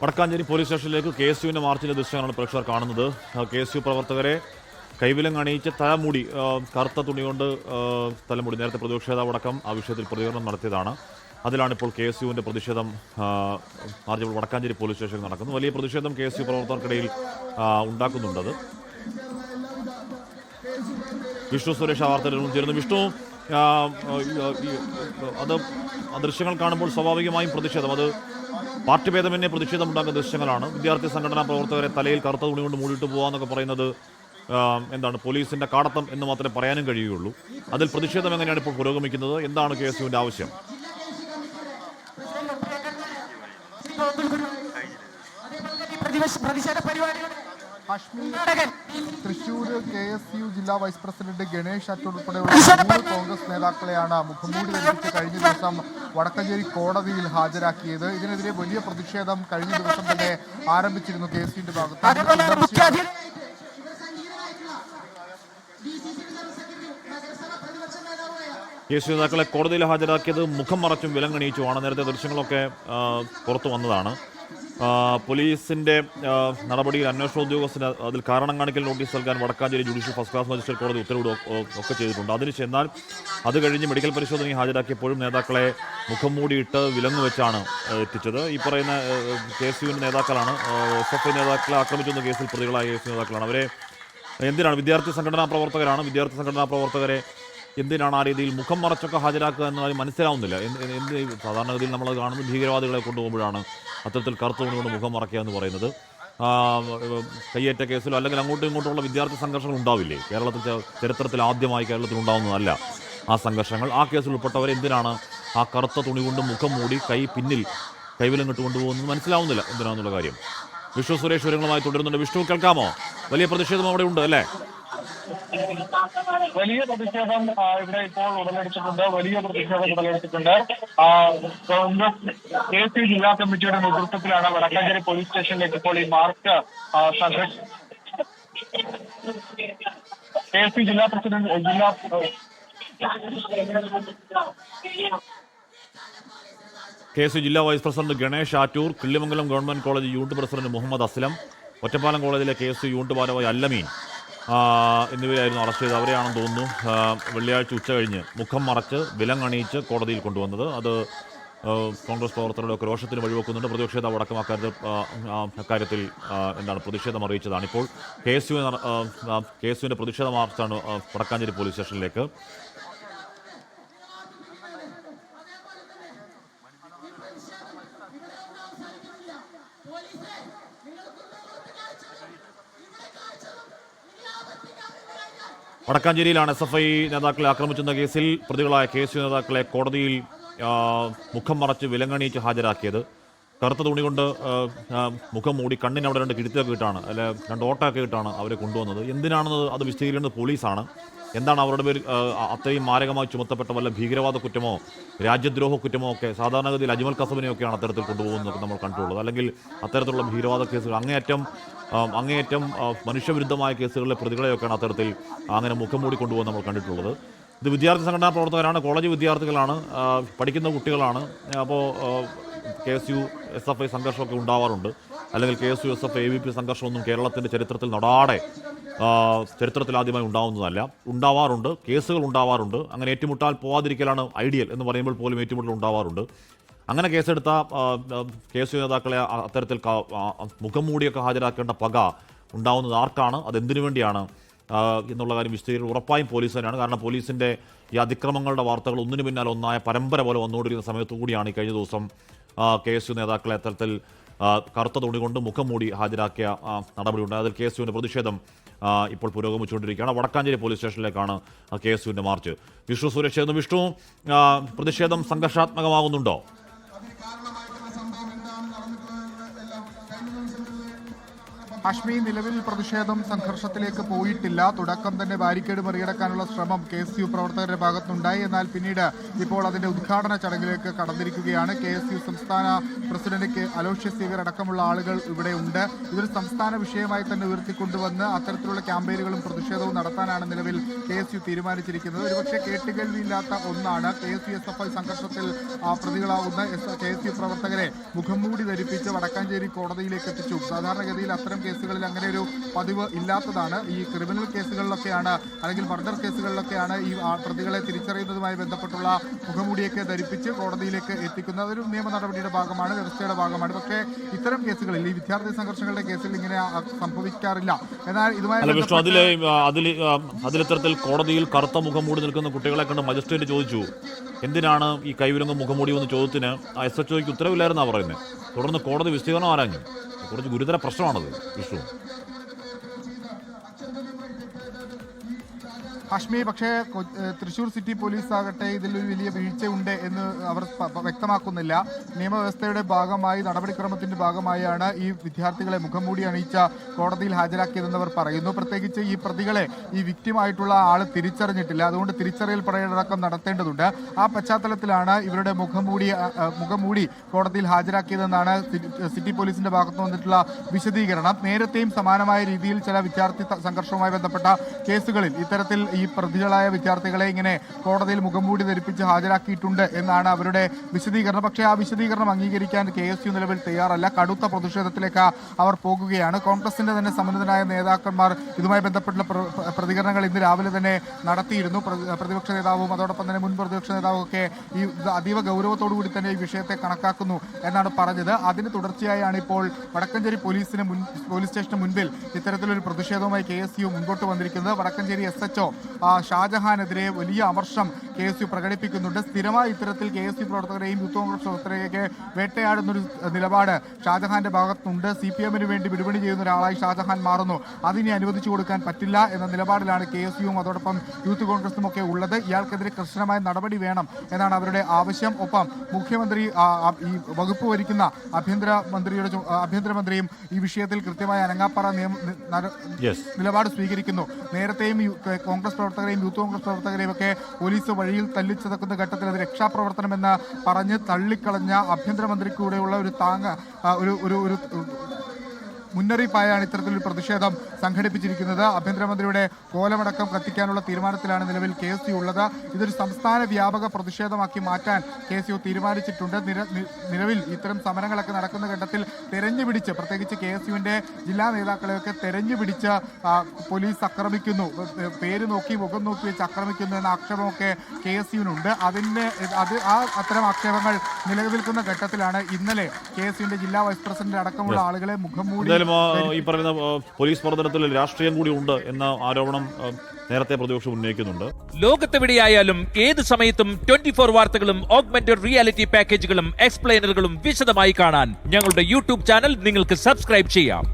Vadakkanchery police സ്റ്റേഷനിലേക്ക് K S യുവിന്റെ മാർച്ചിന്റെ ദൃശ്യങ്ങളാണ് പ്രേക്ഷകർ കാണുന്നത്. കെ എസ് യു പ്രവർത്തകരെ കൈവിലം അണിയിച്ച് തലമുടി കറുത്ത തുണി കൊണ്ട് തലമുടി. നേരത്തെ പ്രതിപക്ഷ നേതാവടക്കം ആ വിഷയത്തിൽ പ്രതികരണം നടത്തിയതാണ്. അതിലാണ് ഇപ്പോൾ കെ എസ് യുവിന്റെ പ്രതിഷേധം മാർച്ചിൽ മാർച്ച് വടക്കാഞ്ചേരി പോലീസ് സ്റ്റേഷനിൽ നടക്കുന്നു. വലിയ പ്രതിഷേധം കെ എസ് യു പ്രവർത്തകർക്കിടയിൽ ഉണ്ടാക്കുന്നുണ്ടത്. വിഷ്ണു സുരേഷ് ആ ചേരുന്നു. വിഷ്ണു അത് ദൃശ്യങ്ങൾ കാണുമ്പോൾ സ്വാഭാവികമായും പ്രതിഷേധം. അത് പാർട്ടി ഭേദമന്യേ പ്രതിഷേധം ഉണ്ടാക്കുന്ന ദൃശ്യങ്ങളാണ്. വിദ്യാർത്ഥി സംഘടനാ പ്രവർത്തകരെ തലയിൽ കറുത്ത തുണി കൊണ്ട് മൂടിയിട്ട് പോകാമെന്നൊക്കെ പറയുന്നത് എന്താണ് പോലീസിന്റെ കാടത്തം എന്ന് മാത്രമേ പറയാനും കഴിയുകയുള്ളൂ. അതിൽ പ്രതിഷേധം എങ്ങനെയാണ് ഇപ്പോൾ പുരോഗമിക്കുന്നത്? എന്താണ് കെ എസ് യുവിന്റെ ആവശ്യം പ്രതിഷേധ പരിപാടിയുടെ Hashmi Thrissur K S U ജില്ലാ വൈസ് പ്രസിഡന്റ് ഗണേഷ് അറ്റൂർ ഉൾപ്പെടെയുള്ള മൂന്ന് കോൺഗ്രസ് നേതാക്കളെയാണ് മുഖംമൂടി ധരിപ്പിച്ച് കഴിഞ്ഞ ദിവസം വടക്കഞ്ചേരി കോടതിയിൽ ഹാജരാക്കിയത്. ഇതിനെതിരെ വലിയ പ്രതിഷേധം കഴിഞ്ഞ ദിവസം തന്നെ ആരംഭിച്ചിരുന്നു കെ എസ് യുവിന്റെ ഭാഗത്ത്. സി നേതാക്കളെ കോടതിയിൽ ഹാജരാക്കിയത് മുഖം മറച്ചും വിലങ്ങണിയിച്ചുമാണ്. നേരത്തെ ദൃശ്യങ്ങളൊക്കെ പുറത്തു വന്നതാണ്. ആ, പോലീസിന്റെ നടപടിയിൽ അന്വേഷണ ഉദ്യോഗസ്ഥന് അതിൽ കാരണം കാണിക്കൽ നോട്ടീസ് നൽകാൻ Vadakkanchery judicial first class magistrate കോടതി ഉത്തരവിടുക ഒക്കെ ചെയ്തിട്ടുണ്ട്. അതിന് ചെന്നാൽ അത് കഴിഞ്ഞ് മെഡിക്കൽ പരിശോധന ഹാജരാക്കിയപ്പോഴും നേതാക്കളെ മുഖം മൂടിയിട്ട് വിലങ്ങ് വെച്ചാണ് എത്തിച്ചത്. ഈ പറയുന്ന കെ എസ് യുവിന്റെ നേതാക്കളാണ് എസ് എഫ് ഐ നേതാക്കളെ ആക്രമിച്ചുവെന്ന കേസിൽ പ്രതികളായ കെ എസ് നേതാക്കളാണ്. അവരെ എന്തിനാണ്? വിദ്യാർത്ഥി സംഘടനാ പ്രവർത്തകരാണ്. വിദ്യാർത്ഥി സംഘടനാ പ്രവർത്തകരെ എന്തിനാണ് ആ രീതിയിൽ മുഖം മറച്ചൊക്കെ ഹാജരാക്കുക എന്നത് മനസ്സിലാവുന്നില്ല. എന്ത് സാധാരണഗതിയിൽ നമ്മൾ കാണുന്ന ഭീകരവാദികളെ കൊണ്ടുപോകുമ്പോഴാണ് അത്തരത്തിൽ കറുത്ത തുണി കൊണ്ട് മുഖം മറക്കുക എന്ന് പറയുന്നത്. കയ്യേറ്റ കേസിലോ അല്ലെങ്കിൽ അങ്ങോട്ടും ഇങ്ങോട്ടുമുള്ള വിദ്യാർത്ഥി സംഘർഷങ്ങൾ ഉണ്ടാവില്ലേ? കേരളത്തിൽ ചരിത്രത്തിൽ ആദ്യമായി കേരളത്തിൽ ഉണ്ടാവുന്നതല്ല ആ സംഘർഷങ്ങൾ. ആ കേസിൽ ഉൾപ്പെട്ടവർ എന്തിനാണ് ആ കറുത്ത തുണി കൊണ്ട് മുഖം മൂടി കൈ പിന്നിൽ കൈവിലും കിട്ട് കൊണ്ടുപോകുന്നത് മനസ്സിലാവുന്നില്ല എന്തിനാണെന്നുള്ള കാര്യം. വിഷ്ണു സുരേഷ് വിവരങ്ങളുമായി തുടരുന്നുണ്ട്. വിഷ്ണു കേൾക്കാമോ? വലിയ പ്രതിഷേധം അവിടെ ഉണ്ട് അല്ലേ? വലിയ പ്രതിഷേധം ഇവിടെ ഇപ്പോൾ ഉടലെടുത്തിട്ടുണ്ട്. വലിയ പ്രതിഷേധം ഉടലെടുത്തിട്ടുണ്ട്. കോൺഗ്രസ് കെ സി ജില്ലാ കമ്മിറ്റിയുടെ നേതൃത്വത്തിലാണ് വടക്കാഞ്ചേരി പോലീസ് സ്റ്റേഷനിലേക്ക് ഇപ്പോൾ ഈ മാർച്ച് കെ സി ജില്ലാ പ്രസിഡന്റ് ജില്ലാ കെ എസ് ജില്ലാ vice president Ganesh Attoor Killimangalam government college unit president Muhammad Aslam Ottapalam കോളേജിലെ കെ എസ് യു യൂണിറ്റ് ഭാരവാഹി അല്ലമീൻ. എന്നിവരായിരുന്നു അറസ്റ്റ് ചെയ്തത്. അവരെയാണെന്ന് തോന്നുന്നു വെള്ളിയാഴ്ച ഉച്ച കഴിഞ്ഞ് മുഖം മറച്ച് വിലങ്ങണിയിച്ച് കോടതിയിൽ കൊണ്ടുവന്നത്. അത് കോൺഗ്രസ് പ്രവർത്തകരുടെ ഒക്കെ രോഷത്തിന് വഴിവെക്കുന്നുണ്ട്. പ്രതിപക്ഷ നേതാവ് അടക്കം അക്കാര്യത്തിൽ അക്കാര്യത്തിൽ എന്താണ് പ്രതിഷേധം അറിയിച്ചതാണ്. ഇപ്പോൾ K S U K S യുവിന്റെ പ്രതിഷേധ മാർച്ചാണ് വടക്കാഞ്ചേരി പോലീസ് സ്റ്റേഷനിലേക്ക്. വടക്കാഞ്ചേരിയിലാണ് എസ് എഫ് ഐ നേതാക്കളെ ആക്രമിച്ചെന്ന കേസിൽ പ്രതികളായ കെ എസ് യു നേതാക്കളെ കോടതിയിൽ മുഖം മറച്ച് വിലങ്ങണിയിച്ച് ഹാജരാക്കിയത്. കറുത്ത തുണി കൊണ്ട് മുഖം മൂടി കണ്ണിന് അവിടെ രണ്ട് കിടുത്തൊക്കെ ഇട്ടാണ് അല്ലെ രണ്ട് ഓട്ടമൊക്കെ ഇട്ടാണ് അവരെ കൊണ്ടുവന്നത്. എന്തിനാണെന്ന് അത് വിശദീകരിക്കുന്നത് പോലീസാണ്. എന്താണ് അവരുടെ പേര്? അത്രയും മാരകമായി ചുമത്തപ്പെട്ട വല്ല ഭീകരവാദ കുറ്റമോ രാജ്യദ്രോഹ കുറ്റമോ ഒക്കെ സാധാരണഗതിയിൽ അജ്മൽ കസബിനെയൊക്കെയാണ് അത്തരത്തിൽ കൊണ്ടുപോകുന്നത് നമ്മൾ കണ്ടിട്ടുള്ളത്. അല്ലെങ്കിൽ അത്തരത്തിലുള്ള ഭീകരവാദ കേസുകൾ അങ്ങേയറ്റം അങ്ങേയറ്റം മനുഷ്യവിരുദ്ധമായ കേസുകളിലെ പ്രതികളെയൊക്കെയാണ് അത്തരത്തിൽ അങ്ങനെ മുഖം മൂടി കൊണ്ടുപോകാൻ നമ്മൾ കണ്ടിട്ടുള്ളത്. ഇത് വിദ്യാർത്ഥി സംഘടനാ പ്രവർത്തകരാണ് കോളേജ് വിദ്യാർത്ഥികളാണ് പഠിക്കുന്ന കുട്ടികളാണ്. അപ്പോൾ K S U S F I സംഘർഷമൊക്കെ ഉണ്ടാവാറുണ്ട്. അല്ലെങ്കിൽ K S U S F A V P സംഘർഷമൊന്നും കേരളത്തിന്റെ ചരിത്രത്തിൽ നടാടെ ആദ്യമായി ഉണ്ടാവുന്നതല്ല. ഉണ്ടാവാറുണ്ട് കേസുകൾ ഉണ്ടാവാറുണ്ട്. അങ്ങനെ ഏറ്റുമുട്ടാൽ പോവാതിരിക്കലാണ് ഐഡിയൽ എന്ന് പറയുമ്പോൾ പോലും ഏറ്റുമുട്ടൽ ഉണ്ടാവാറുണ്ട്. അങ്ങനെ കേസെടുത്ത കേസ് നേതാക്കളെ അത്തരത്തിൽ മുഖം മൂടിയൊക്കെ ഹാജരാക്കേണ്ട പക ഉണ്ടാവുന്നത് ആർക്കാണ്? അതെന്തിനു വേണ്ടിയാണ്? എന്നുള്ള കാര്യം വിശദീകരിക്കുന്നത് ഉറപ്പായും പോലീസ് തന്നെയാണ്. കാരണം പോലീസിന്റെ ഈ അതിക്രമങ്ങളുടെ വാർത്തകൾ ഒന്നിനു പിന്നാലെ ഒന്നായ പരമ്പര പോലെ വന്നുകൊണ്ടിരിക്കുന്ന സമയത്തു കൂടിയാണ് ഈ കഴിഞ്ഞ ദിവസം കെ എസ് യു നേതാക്കളെ അത്തരത്തിൽ കറുത്ത തുണി കൊണ്ട് മുഖം മൂടി ഹാജരാക്കിയ നടപടി നടപടിയുണ്ട് അതിൽ കെ എസ് യുവിന്റെ പ്രതിഷേധം ഇപ്പോൾ പുരോഗമിച്ചുകൊണ്ടിരിക്കുകയാണ്. വടക്കാഞ്ചേരി പോലീസ് സ്റ്റേഷനിലേക്കാണ് കെ എസ് യുവിന്റെ മാർച്ച്. വിഷ്ണു സുരക്ഷ വിഷ്ണു പ്രതിഷേധം സംഘർഷാത്മകമാകുന്നുണ്ടോ? ഹാഷ്മി നിലവിൽ പ്രതിഷേധം സംഘർഷത്തിലേക്ക് പോയിട്ടില്ല. തുടക്കം തന്നെ ബാരിക്കേഡ് മറികടക്കാനുള്ള ശ്രമം കെ എസ് യു പ്രവർത്തകരുടെ ഭാഗത്തുണ്ടായി. എന്നാൽ പിന്നീട് ഇപ്പോൾ അതിന്റെ ഉദ്ഘാടന ചടങ്ങിലേക്ക് കടന്നിരിക്കുകയാണ്. കെ എസ് യു സംസ്ഥാന പ്രസിഡന്റ് കെ അലോഷ്യസ് സീവർ അടക്കമുള്ള ആളുകൾ ഇവിടെ ഉണ്ട്. ഇതൊരു സംസ്ഥാന വിഷയമായി തന്നെ ഉയർത്തിക്കൊണ്ടുവന്ന് അത്തരത്തിലുള്ള ക്യാമ്പയിനുകളും പ്രതിഷേധവും നടത്താനാണ് നിലവിൽ കെ എസ് യു തീരുമാനിച്ചിരിക്കുന്നത്. ഒരുപക്ഷെ കേട്ടുകേൾവിയില്ലാത്ത ഒന്നാണ് K S U S F I സംഘർഷത്തിൽ പ്രതികളാവുന്ന കെ എസ് യു പ്രവർത്തകരെ മുഖംമൂടി ധരിപ്പിച്ച് വടക്കാഞ്ചേരി കോടതിയിലേക്ക് എത്തിച്ചു. സാധാരണഗതിയിൽ അത്തരം കേസുകളിൽ അങ്ങനെ ഒരു പതിവ് ഇല്ലാത്തതാണ്. ഈ ക്രിമിനൽ കേസുകളിലൊക്കെയാണ് അല്ലെങ്കിൽ മർഡർ കേസുകളിലൊക്കെയാണ് ഈ പ്രതികളെ തിരിച്ചറിയുന്നതുമായി ബന്ധപ്പെട്ടുള്ള മുഖമൂടിയൊക്കെ ധരിപ്പിച്ച് കോടതിയിലേക്ക് എത്തിക്കുന്ന ഒരു നിയമ നടപടിയുടെ ഭാഗമാണ് വ്യവസ്ഥയുടെ ഭാഗമാണ്. പക്ഷേ ഇത്തരം കേസുകളിൽ ഈ വിദ്യാർത്ഥി സംഘർഷങ്ങളുടെ കേസിൽ ഇങ്ങനെ സംഭവിക്കാറില്ല. എന്നാൽ ഇതുമായി അതിൽ അതിൽ അതിലിത്തരത്തിൽ കോടതിയിൽ കറുത്ത മുഖംമൂടി നിൽക്കുന്ന കുട്ടികളെ കണ്ട് മജിസ്ട്രേറ്റ് ചോദിച്ചു എന്തിനാണ് ഈ കൈവിരുന്ന മുഖംമൂടി എന്ന ചോദ്യത്തിന് എസ് എച്ച് ഒക്ക് ഉത്തരവില്ലായിരുന്നാ പറയുന്നത് തുടർന്ന് കോടതി വിശദീകരണം ആരാഞ്ഞു? കുറച്ച് ഗുരുതര പ്രശ്നമാണത് വിഷ്ണു. ഹാഷ്മി പക്ഷേ തൃശൂർ സിറ്റി പോലീസ് ആകട്ടെ ഇതിലൊരു വലിയ വീഴ്ചയുണ്ട് എന്ന് അവർ വ്യക്തമാക്കുന്നില്ല. നിയമവ്യവസ്ഥയുടെ ഭാഗമായി നടപടിക്രമത്തിന്റെ ഭാഗമായാണ് ഈ വിദ്യാർത്ഥികളെ മുഖംമൂടി അണിയിച്ച കോടതിയിൽ ഹാജരാക്കിയതെന്ന് അവർ പറയുന്നു. പ്രത്യേകിച്ച് ഈ പ്രതികളെ ഈ വിക്റ്റിമായിട്ടുള്ള ആൾ തിരിച്ചറിഞ്ഞിട്ടില്ല. അതുകൊണ്ട് തിരിച്ചറിയൽ പടയടക്കം നടത്തേണ്ടതുണ്ട്. ആ പശ്ചാത്തലത്തിലാണ് ഇവരുടെ മുഖംമൂടി മൂടി മുഖം മുഖംമൂടി കോടതിയിൽ ഹാജരാക്കിയതെന്നാണ് സിറ്റി- പോലീസിന്റെ ഭാഗത്ത് വന്നിട്ടുള്ള വിശദീകരണം. നേരത്തെയും സമാനമായ രീതിയിൽ ചില വിദ്യാർത്ഥി സംഘർഷവുമായി ബന്ധപ്പെട്ട കേസുകളിൽ ഇത്തരത്തിൽ ഈ പ്രതികളായ വിദ്യാർത്ഥികളെ ഇങ്ങനെ കോടതിയിൽ മുഖംമൂടി ധരിപ്പിച്ച് ഹാജരാക്കിയിട്ടുണ്ട് എന്നാണ് അവരുടെ വിശദീകരണം. പക്ഷേ ആ വിശദീകരണം അംഗീകരിക്കാൻ കെ എസ് യു നിലവിൽ തയ്യാറല്ല. കടുത്ത പ്രതിഷേധത്തിലേക്ക് അവർ പോകുകയാണ്. കോൺഗ്രസിന്റെ തന്നെ സമ്മതനായ നേതാക്കന്മാർ ഇതുമായി ബന്ധപ്പെട്ടുള്ള പ്ര- പ്ര- പ്രതികരണങ്ങൾ ഇന്ന് രാവിലെ തന്നെ നടത്തിയിരുന്നു. പ്രതിപക്ഷ നേതാവും അതോടൊപ്പം തന്നെ മുൻ പ്രതിപക്ഷ നേതാവും ഒക്കെ ഈ അതീവ ഗൗരവത്തോടു കൂടി തന്നെ ഈ വിഷയത്തെ കണക്കാക്കുന്നു എന്നാണ് പറഞ്ഞത്. അതിന് തുടർച്ചയായാണ് ഇപ്പോൾ വടക്കഞ്ചേരി പോലീസിന് മുൻ പോലീസ് സ്റ്റേഷന് മുൻപിൽ ഇത്തരത്തിലൊരു പ്രതിഷേധവുമായി കെ എസ് യു മുൻപോട്ട് വന്നിരിക്കുന്നത്. വടക്കഞ്ചേരി എസ് എച്ച് ഷാജഹാനെതിരെ വലിയ അമർഷം കെ എസ് യു പ്രകടിപ്പിക്കുന്നുണ്ട്. സ്ഥിരമായി ഇത്തരത്തിൽ കെ എസ് യു പ്രവർത്തകരെയും യൂത്ത് കോൺഗ്രസ് പ്രവർത്തകരെയൊക്കെ വേട്ടയാടുന്നൊരു നിലപാട് ഷാജഹാന്റെ ഭാഗത്തുണ്ട്. സി പി എമ്മിന് വേണ്ടി വിടുപണി ചെയ്യുന്ന ഒരാളായി ഷാജഹാൻ മാറുന്നു. അതിനെ അനുവദിച്ചു കൊടുക്കാൻ പറ്റില്ല എന്ന നിലപാടിലാണ് കെ എസ് യുവും അതോടൊപ്പം യൂത്ത് കോൺഗ്രസും ഒക്കെ ഉള്ളത്. ഇയാൾക്കെതിരെ കർശനമായ നടപടി വേണം എന്നാണ് അവരുടെ ആവശ്യം. ഒപ്പം മുഖ്യമന്ത്രി ഈ വകുപ്പ് ഭരിക്കുന്ന ആഭ്യന്തര മന്ത്രിയുടെ ആഭ്യന്തരമന്ത്രിയും ഈ വിഷയത്തിൽ കൃത്യമായ അനങ്ങാപ്പാറ നിയമ നിലപാട് സ്വീകരിക്കുന്നു. നേരത്തെയും കോൺഗ്രസ് പ്രവർത്തകരെയും യൂത്ത് കോൺഗ്രസ് പ്രവർത്തകരെയും ഒക്കെ പോലീസ് വഴിയിൽ തല്ലിച്ചതക്കുന്ന ഘട്ടത്തിൽ അത് രക്ഷാപ്രവർത്തനമെന്ന് പറഞ്ഞ് തള്ളിക്കളഞ്ഞ ആഭ്യന്തരമന്ത്രിക്കൂടെയുള്ള ഒരു താങ്ങ ഒരു ഒരു മുന്നറിയിപ്പായാണ് ഇത്തരത്തിലൊരു പ്രതിഷേധം സംഘടിപ്പിച്ചിരിക്കുന്നത്. ആഭ്യന്തരമന്ത്രിയുടെ കോലമടക്കം കത്തിക്കാനുള്ള തീരുമാനത്തിലാണ് നിലവിൽ കെ എസ് യു ഉള്ളത്. ഇതൊരു സംസ്ഥാന വ്യാപക പ്രതിഷേധമാക്കി മാറ്റാൻ കെ എസ് യു തീരുമാനിച്ചിട്ടുണ്ട്. നിലവിൽ ഇത്തരം സമരങ്ങളൊക്കെ നടക്കുന്ന ഘട്ടത്തിൽ തെരഞ്ഞു പിടിച്ച് പ്രത്യേകിച്ച് കെ എസ് യുവിന്റെ ജില്ലാ നേതാക്കളെയൊക്കെ തെരഞ്ഞു പിടിച്ച് പോലീസ് ആക്രമിക്കുന്നു. പേര് നോക്കി മുഖം നോക്കി വെച്ച് ആക്രമിക്കുന്നു എന്ന ആക്ഷേപമൊക്കെ കെ എസ് യുവിനുണ്ട്. അതിന്റെ അത് ആ അത്തരം ആക്ഷേപങ്ങൾ നിലനിൽക്കുന്ന ഘട്ടത്തിലാണ് ഇന്നലെ കെ എസ് യുവിന്റെ ജില്ലാ വൈസ് പ്രസിഡന്റ് അടക്കമുള്ള ആളുകളെ മുഖം മൂടി ഈ പറയുന്ന പോലീസ് പ്രവർത്തനത്തിൽ രാഷ്ട്രീയം കൂടി ഉണ്ട് എന്ന ആരോപണം നേരത്തെ പ്രതിപക്ഷം ഉന്നയിക്കുന്നുണ്ട്. ലോകത്തെവിടെയായാലും ഏത് സമയത്തും ട്വന്റി ഫോർ വാർത്തകളും ഓഗ്മെന്റഡ് റിയാലിറ്റി പാക്കേജുകളും എക്സ്പ്ലെയിനറുകളും വിശദമായി കാണാൻ ഞങ്ങളുടെ യൂട്യൂബ് ചാനൽ നിങ്ങൾക്ക് സബ്സ്ക്രൈബ് ചെയ്യാം.